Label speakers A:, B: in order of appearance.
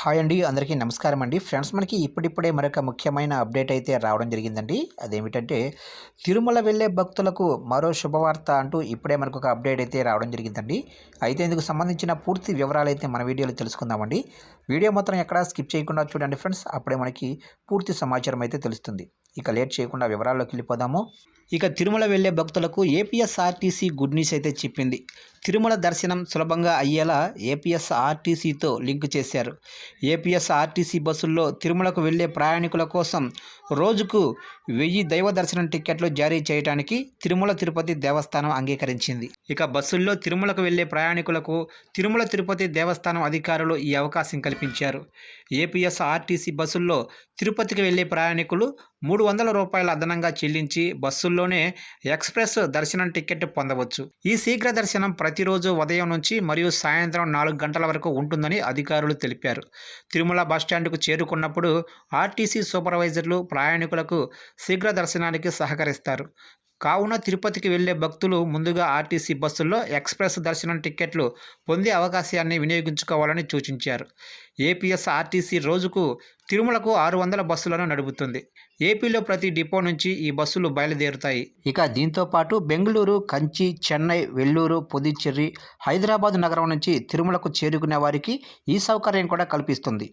A: Hi అండి అందరికీ నమస్కారం అండి. ఫ్రెండ్స్ మనకి ఇప్పుడిప్పుడే మరొక ముఖ్యమైన అప్డేట్ అయితే రావడం జరిగిందండి. అదేమిటంటే తిరుమల వెళ్ళే భక్తులకు మరో శుభవార్త అంటూ ఇప్పుడే మనకు ఒక అప్డేట్ అయితే రావడం జరిగిందండి. అయితే ఇందుకు సంబంధించిన పూర్తి వివరాలు అయితే మన వీడియోలో తెలుసుకుందామండి. వీడియో మొత్తం ఎక్కడా స్కిప్ చేయకుండా చూడండి ఫ్రెండ్స్. అప్పుడే మనకి పూర్తి సమాచారం అయితే తెలుస్తుంది. ఇక లేట్ చేయకుండా వివరాల్లోకి వెళ్ళిపోదాము. ఇక తిరుమల వెళ్ళే భక్తులకు ఏపీఎస్ఆర్టీసీ గుడ్ న్యూస్ అయితే చెప్పింది. తిరుమల దర్శనం సులభంగా అయ్యేలా ఏపీఎస్ఆర్టీసీతో లింక్ చేశారు. ఏపీఎస్ఆర్టీసీ బస్సుల్లో తిరుమలకు వెళ్ళే ప్రయాణికుల కోసం రోజుకు వెయ్యి దైవ దర్శనం టిక్కెట్లు జారీ చేయడానికి తిరుమల తిరుపతి దేవస్థానం అంగీకరించింది. ఇక బస్సుల్లో తిరుమలకు వెళ్ళే ప్రయాణికులకు తిరుమల తిరుపతి దేవస్థానం అధికారులు ఈ అవకాశం కల్పించారు. ఏపీఎస్ఆర్టీసీ బస్సుల్లో తిరుపతికి వెళ్ళే ప్రయాణికులు మూడు వందల రూపాయలు అదనంగా చెల్లించి బస్సుల్లోనే ఎక్స్ప్రెస్ దర్శనం టికెట్ పొందవచ్చు. ఈ శీఘ్ర దర్శనం ప్రతిరోజు ఉదయం నుంచి మరియు సాయంత్రం నాలుగు గంటల వరకు ఉంటుందని అధికారులు తెలిపారు. తిరుమల బస్టాండ్కు చేరుకున్నప్పుడు ఆర్టీసీ సూపర్వైజర్లు ప్రయాణికులకు శీఘ్ర దర్శనానికి సహకరిస్తారు. కావున తిరుపతికి వెళ్ళే భక్తులు ముందుగా ఆర్టీసీ బస్సుల్లో ఎక్స్ప్రెస్ దర్శనం టిక్కెట్లు పొందే అవకాశాన్ని వినియోగించుకోవాలని సూచించారు. ఏపీఎస్ ఆర్టీసీ రోజుకు తిరుమలకు ఆరు వందల బస్సులను నడుపుతుంది. ఏపీలో ప్రతి డిపో నుంచి ఈ బస్సులు బయలుదేరుతాయి. ఇక దీంతో పాటు బెంగళూరు కంచి చెన్నై వెల్లూరు పుదుచ్చేరి హైదరాబాద్ నగరం నుంచి తిరుమలకు చేరుకునే వారికి ఈ సౌకర్యం కూడా కల్పిస్తుంది.